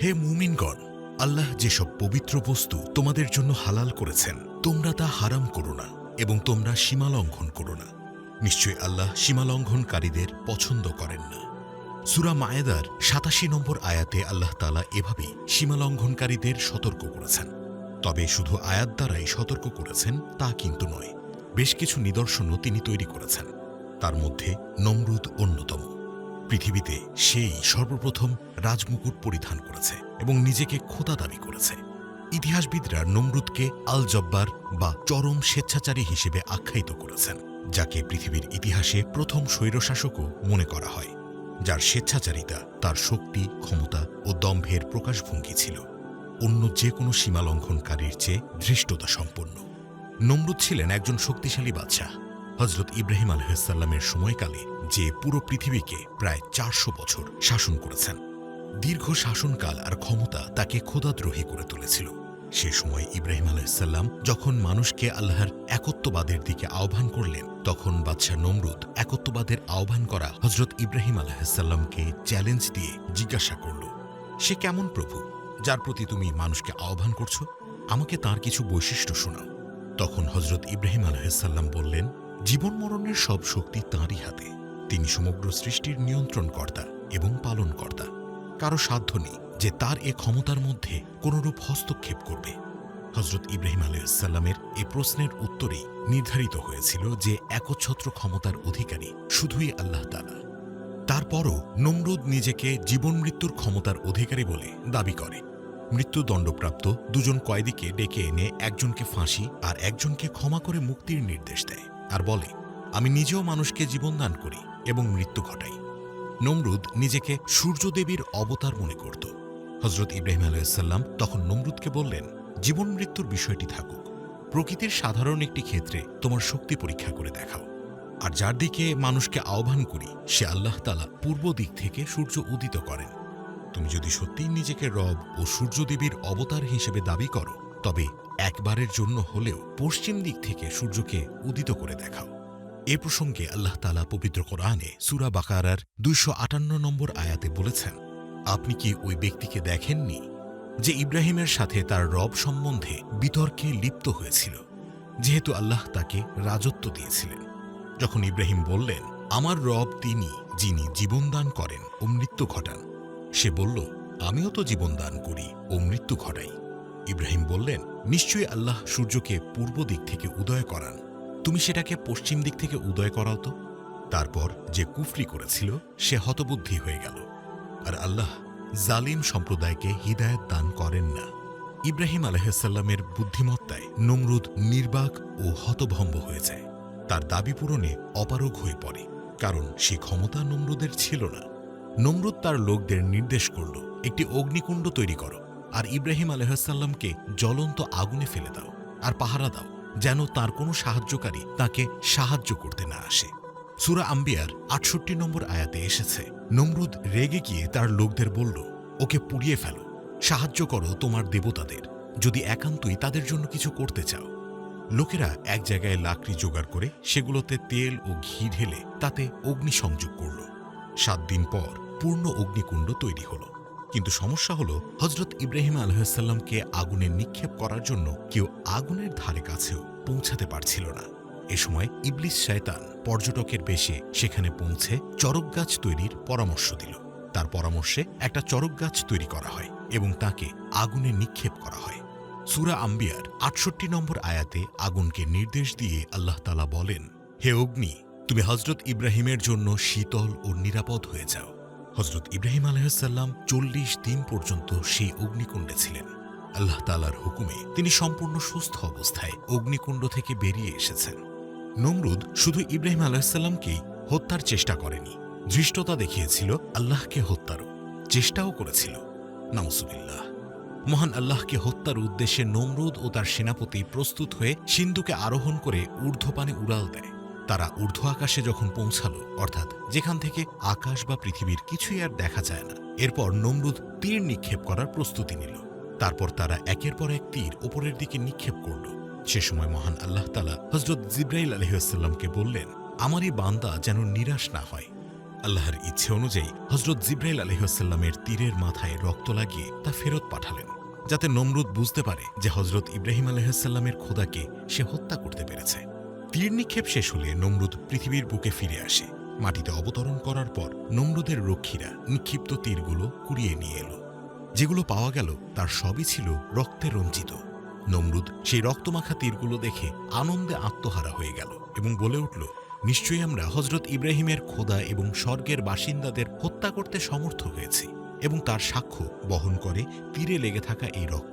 হে মুমিনগণ, আল্লাহ যেসব পবিত্র বস্তু তোমাদের জন্য হালাল করেছেন, তোমরা তা হারাম করো না এবং তোমরা সীমালঙ্ঘন করো না। নিশ্চয় আল্লাহ সীমালঙ্ঘনকারীদের পছন্দ করেন না। সুরা মায়েদার সাতাশি নম্বর আয়াতে আল্লাহ তালা এভাবেই সীমালঙ্ঘনকারীদের সতর্ক করেছেন। তবে শুধু আয়াত দ্বারাই সতর্ক করেছেন তা কিন্তু নয়, বেশ কিছু নিদর্শনও তিনি তৈরি করেছেন। তার মধ্যে নমরুদ অন্যতম। পৃথিবীতে সেই সর্বপ্রথম রাজমুকুট পরিধান করেছে এবং নিজেকে খোদা দাবি করেছে। ইতিহাসবিদরা নমরুদকে আল জব্বার বা চরম স্বেচ্ছাচারী হিসেবে আখ্যায়িত করেছেন, যাকে পৃথিবীর ইতিহাসে প্রথম স্বৈরশাসকও মনে করা হয়। যার স্বেচ্ছাচারিতা, তার শক্তি, ক্ষমতা ও দম্ভের প্রকাশভঙ্গি ছিল। অন্য যে কোনো সীমালঙ্ঘনকারীর চেয়ে ধৃষ্টতা সম্পন্ন। নমরুদ ছিলেন একজন শক্তিশালী বাদশাহ। হজরত ইব্রাহিম আলহামের সময়কালে যে পুরো পৃথিবীকে প্রায় চারশো বছর শাসন করেছেন। দীর্ঘ শাসনকাল আর ক্ষমতা তাকে খোদাদ্রোহী করে তুলেছিল। সে সময় ইব্রাহিম আলাইসাল্লাম যখন মানুষকে আল্লাহর একত্ববাদের দিকে আহ্বান করলেন, তখন বাদশাহ নমরুদ একত্ববাদের আহ্বান করা হজরত ইব্রাহিম আলাহিসাল্লামকে চ্যালেঞ্জ দিয়ে জিজ্ঞাসা করল, সে কেমন প্রভু? যার প্রতি তুমি মানুষকে আহ্বান করছ? আমাকে তার কিছু বৈশিষ্ট্য শোনাও। তখন হজরত ইব্রাহিম আলহাম বললেন, জীবন মরণের সব শক্তি তাঁরই হাতে। তিনি সমগ্র সৃষ্টির নিয়ন্ত্রণকর্তা এবং পালনকর্তা। কারও সাধ্য নেই যে তার এ ক্ষমতার মধ্যে কোনরূপ হস্তক্ষেপ করবে। হজরত ইব্রাহিম আলহামের এ প্রশ্নের উত্তরেই নির্ধারিত হয়েছিল যে একচ্ছত্র ক্ষমতার অধিকারী শুধুই আল্লাহ তালা তারপরও নমরুদ নিজেকে জীবন মৃত্যুর ক্ষমতার অধিকারী বলে দাবি করে। মৃত্যুদণ্ডপ্রাপ্ত দুজন কয়েদিকে ডেকে এনে একজনকে ফাঁসি আর একজনকে ক্ষমা করে মুক্তির নির্দেশ দেয় আর বলে, আমি নিজেও মানুষকে জীবনদান করি। এবং মৃত্যু ঘটাই নমরুদ নিজেকে সূর্যদেবীর অবতার মনে করত। হজরত ইব্রাহিম আলাইসাল্লাম তখন নমরুদকে বললেন, জীবন মৃত্যুর বিষয়টি থাকুক। প্রকৃতির সাধারণ একটি ক্ষেত্রে তোমার শক্তি পরীক্ষা করে দেখাও। আর যার দিকে মানুষকে আহ্বান করি, সে আল্লাহ তালা পূর্ব দিক থেকে সূর্য উদিত করেন। তুমি যদি সত্যিই নিজেকে রব ও সূর্যদেবীর অবতার হিসেবে দাবি করো, তবে একবারের জন্য হলেও পশ্চিম দিক থেকে সূর্যকে উদিত করে দেখাও। এ প্রসঙ্গে আল্লাহ তালা পবিত্র কোরআনে সুরা বাকারার দুইশো আটান্ন নম্বর আয়াতে বলেছেন, আপনি কি ওই ব্যক্তিকে দেখেননি যে ইব্রাহিমের সাথে তার রব সম্বন্ধে বিতর্কে লিপ্ত হয়েছিল, যেহেতু আল্লাহ তাকে রাজত্ব দিয়েছিলেন? যখন ইব্রাহিম বললেন, আমার রব তিনি যিনি জীবনদান করেন ও মৃত্যু ঘটান। সে বলল, আমিও তো জীবনদান করি ও মৃত্যু ঘটাই। ইব্রাহিম বললেন, নিশ্চয়ই আল্লাহ সূর্যকে পূর্ব দিক থেকে উদয় করান। তুমি সেটাকে পশ্চিম দিক থেকে উদয় করাও তো। তারপর যে কুফরি করেছিল, সে হতবুদ্ধি হয়ে গেল। আর আল্লাহ জালিম সম্প্রদায়কে হিদায়ত দান করেন না। ইব্রাহিম আলহামের বুদ্ধিমত্তায় নমরুদ নির্বাক ও হতভম্ব হয়ে যায়। তার দাবি পূরণে অপারগ হয়ে পড়ে, কারণ সে ক্ষমতা নমরুদের ছিল না। নমরুদ তার লোকদের নির্দেশ করল, একটি অগ্নিকুণ্ড তৈরি করো, আর ইব্রাহিম আলহাসাল্লামকে জ্বলন্ত আগুনে ফেলে দাও, আর পাহারা দাও। যেন তার কোনো সাহায্যকারী তাকে সাহায্য করতে না আসে। সুরা আম্বিয়ার আটষট্টি নম্বর আয়াতে এসেছে, নমরুদ রেগে গিয়ে তার লোকদের বলল, ওকে পুড়িয়ে ফেলো, সাহায্য করো তোমার দেবতাদের, যদি একান্তই তাদের জন্য কিছু করতে চাও। লোকেরা এক জায়গায় লাকড়ি জোগাড় করে সেগুলোতে তেল ও ঘি ঢেলে তাতে অগ্নি সংযোগ করল। সাত দিন পর পূর্ণ অগ্নিকুণ্ড তৈরি হল। কিন্তু সমস্যা হল হজরত ইব্রাহিম আলহাসাল্লামকে আগুনে নিক্ষেপ করার জন্য কেউ আগুনের ধারে কাছেও পৌঁছাতে পারছিল না। এ সময় ইবলিস শয়তান পর্যটকের বেশে সেখানে পৌঁছে চরক গাছ তৈরির পরামর্শ দিল। তার পরামর্শে একটা চরক গাছ তৈরি করা হয় এবং তাকে আগুনে নিক্ষেপ করা হয়। সুরা আম্বিয়ার আটষট্টি নম্বর আয়াতে আগুনকে নির্দেশ দিয়ে আল্লাহ তালা বলেন, হে অগ্নি, তুমি হজরত ইব্রাহিমের জন্য শীতল ও নিরাপদ হয়ে যাও। হজরত ইব্রাহিম আলহাম চল্লিশ দিন পর্যন্ত সেই অগ্নিকুণ্ডে ছিলেন। আল্লাহ তালার হুকুমে তিনি সম্পূর্ণ সুস্থ অবস্থায় অগ্নিকুণ্ড থেকে বেরিয়ে এসেছেন। নমরুদ শুধু ইব্রাহিম আলাহিসাল্লামকেই হত্যার চেষ্টা করেনি, ধৃষ্টতা দেখিয়েছিল আল্লাহকে হত্যারও, চেষ্টাও করেছিল। নাউসুবিল্লাহ মহান আল্লাহকে হত্যার উদ্দেশ্যে নমরুদ ও তার সেনাপতি প্রস্তুত হয়ে সিন্ধুকে আরোহণ করে ঊর্ধ্বপানে উড়াল দেয়। তারা ঊর্ধ্ব আকাশে যখন পৌঁছালো, অর্থাৎ যেখান থেকে আকাশ বা পৃথিবীর কিছুই আর দেখা যায় না, এরপর নমরুদ তীর নিক্ষেপ করার প্রস্তুতি নিল। তারপর তারা একের পর এক তীর ওপরের দিকে নিক্ষেপ করল। সে সময় মহান আল্লাহ তালা হজরত জিব্রাইল আলহিহাস্লামকে বললেন, আমারই বান্দা যেন নিরাশ না হয়। আল্লাহর ইচ্ছে অনুযায়ী হজরত জিব্রাইল আলহিহাস্লামের তীরের মাথায় রক্ত লাগিয়ে তা ফেরত পাঠালেন, যাতে নমরুদ বুঝতে পারে যে হজরত ইব্রাহিম আলহিহাস্লামের খোদাকে সে হত্যা করতে পেরেছে। তীর নিক্ষেপ শেষ হলে নমরুদ পৃথিবীর বুকে ফিরে আসে। মাটিতে অবতরণ করার পর নমরুদের রক্ষীরা নিক্ষিপ্ত তীরগুলো কুড়িয়ে নিয়ে এলো। যেগুলো পাওয়া গেল তার সবই ছিল রক্তে রঞ্জিত। নমরুদ সেই রক্তমাখা তীরগুলো দেখে আনন্দে আত্মহারা হয়ে গেল এবং বলে উঠল, নিশ্চয়ই আমরা হজরত ইব্রাহিমের খোদা এবং স্বর্গের বাসিন্দাদের হত্যা করতে সমর্থ হয়েছি এবং তার সাক্ষ্য বহন করে তীরে লেগে থাকা এই রক্তই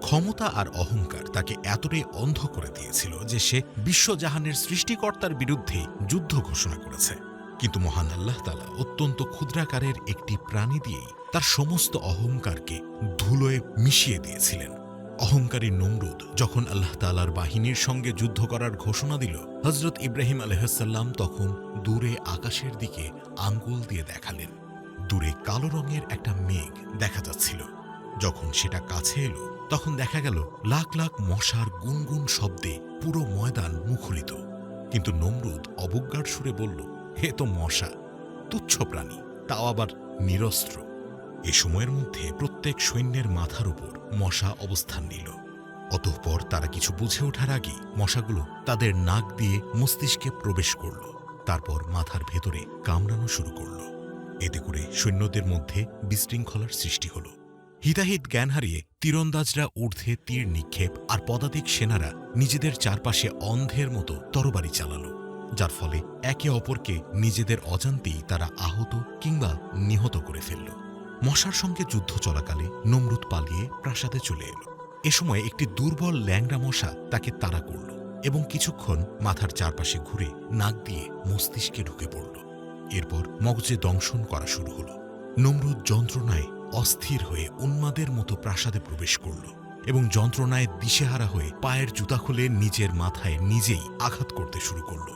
ক্ষমতা আর অহংকার তাকে এতটাই অন্ধ করে দিয়েছিল যে সে বিশ্বজাহানের সৃষ্টিকর্তার বিরুদ্ধে যুদ্ধ ঘোষণা করেছে। কিন্তু মহান আল্লাহ তালা অত্যন্ত ক্ষুদ্রাকারের একটি প্রাণী দিয়েই তার সমস্ত অহংকারকে ধুলোয় মিশিয়ে দিয়েছিলেন। অহংকারী নমরুদ যখন আল্লাহ তালার বাহিনীর সঙ্গে যুদ্ধ করার ঘোষণা দিল হজরত ইব্রাহিম আলহাসাল্লাম তখন দূরে আকাশের দিকে আঙ্গুল দিয়ে দেখালেন। দূরে কালো রঙের একটা মেঘ দেখা যাচ্ছিল। যখন সেটা কাছে এলো, তখন দেখা গেল লাখ লাখ মশার গুনগুন শব্দে পুরো ময়দান মুখরিত। কিন্তু নমরুদ অবজ্ঞার সুরে বলল, হে তো মশা, তুচ্ছ প্রাণী, তাও আবার নিরস্ত্র। এ সময়ের মধ্যে প্রত্যেক সৈন্যের মাথার উপর মশা অবস্থান নিল। অতঃপর তারা কিছু বুঝে ওঠার আগে মশাগুলো তাদের নাক দিয়ে মস্তিষ্কে প্রবেশ করল। তারপর মাথার ভেতরে কামড়ানো শুরু করল। এতে করে সৈন্যদের মধ্যে বিশৃঙ্খলার সৃষ্টি হল। হিতাহিত জ্ঞান হারিয়ে তীরন্দাজরা ঊর্ধ্বে তীর নিক্ষেপ আর পদাতিক সেনারা নিজেদের চারপাশে অন্ধের মতো তরবারি চালালো, যার ফলে একে অপরকে নিজেদের অজান্তেই তারা আহত কিংবা নিহত করে ফেলল। মশার সঙ্গে যুদ্ধ চলাকালে নমরুদ পালিয়ে প্রাসাদে চলে এলো। এ সময় একটি দুর্বল ল্যাংড়া মশা তাকে তাড়া করল এবং কিছুক্ষণ মাথার চারপাশে ঘুরে নাক দিয়ে মস্তিষ্কে ঢুকে পড়ল। এরপর মগজে দংশন করা শুরু হল। নমরুদ যন্ত্রণায় অস্থির হয়ে উন্মাদের মতো প্রাসাদে প্রবেশ করল এবং যন্ত্রণায় দিশেহারা হয়ে পায়ের জুতা খুলে নিজের মাথায় নিজেই আঘাত করতে শুরু করল।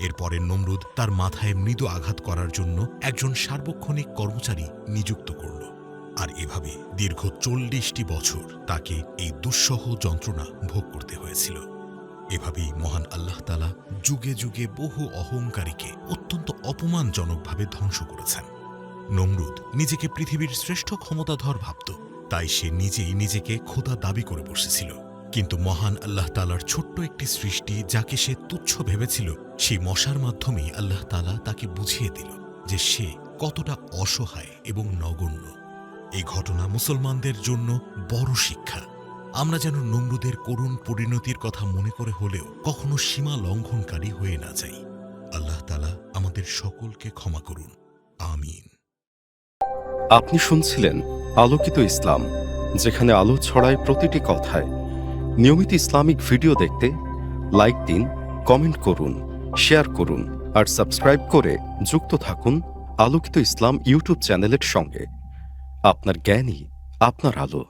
এরপরে নমরুদ তার মাথায় মৃদু আঘাত করার জন্য একজন সার্বক্ষণিক কর্মচারী নিযুক্ত করল। আর এভাবে দীর্ঘ চল্লিশটি বছর তাকে এই দুঃসহ যন্ত্রণা ভোগ করতে হয়েছিল। এভাবেই মহান আল্লাহ তালা যুগে যুগে বহু অহংকারীকে অত্যন্ত অপমানজনকভাবে ধ্বংস করেছেন। নমরুদ নিজেকে পৃথিবীর শ্রেষ্ঠ ক্ষমতাধর ভাবত। তাই সে নিজেই নিজেকে খোদা দাবি করে বসেছিল। কিন্তু মহান আল্লাহ তালার ছোট্ট একটি সৃষ্টি যাকে সে তুচ্ছ ভেবেছিল, সেই মশার মাধ্যমেই আল্লাহ তালা তাকে বুঝিয়ে দিল যে সে কতটা অসহায় এবং নগণ্য। এই ঘটনা মুসলমানদের জন্য বড় শিক্ষা। আমরা যেন নমরুদের করুণ পরিণতির কথা মনে করে হলেও কখনো সীমা লঙ্ঘনকারী হয়ে না যাই। আল্লাহ তালা আমাদের সকলকে ক্ষমা করুন। আমিন। আপনি শুনছিলেন আলোকিত ইসলাম, যেখানে আলো ছড়ায় প্রতিটি কথায়। নিয়মিত ইসলামিক ভিডিও দেখতে লাইক দিন, কমেন্ট করুন, শেয়ার করুন, আর সাবস্ক্রাইব করে যুক্ত থাকুন আলোকিত ইসলাম ইউটিউব চ্যানেলের সঙ্গে। আপনার জ্ঞানই আপনার আলো।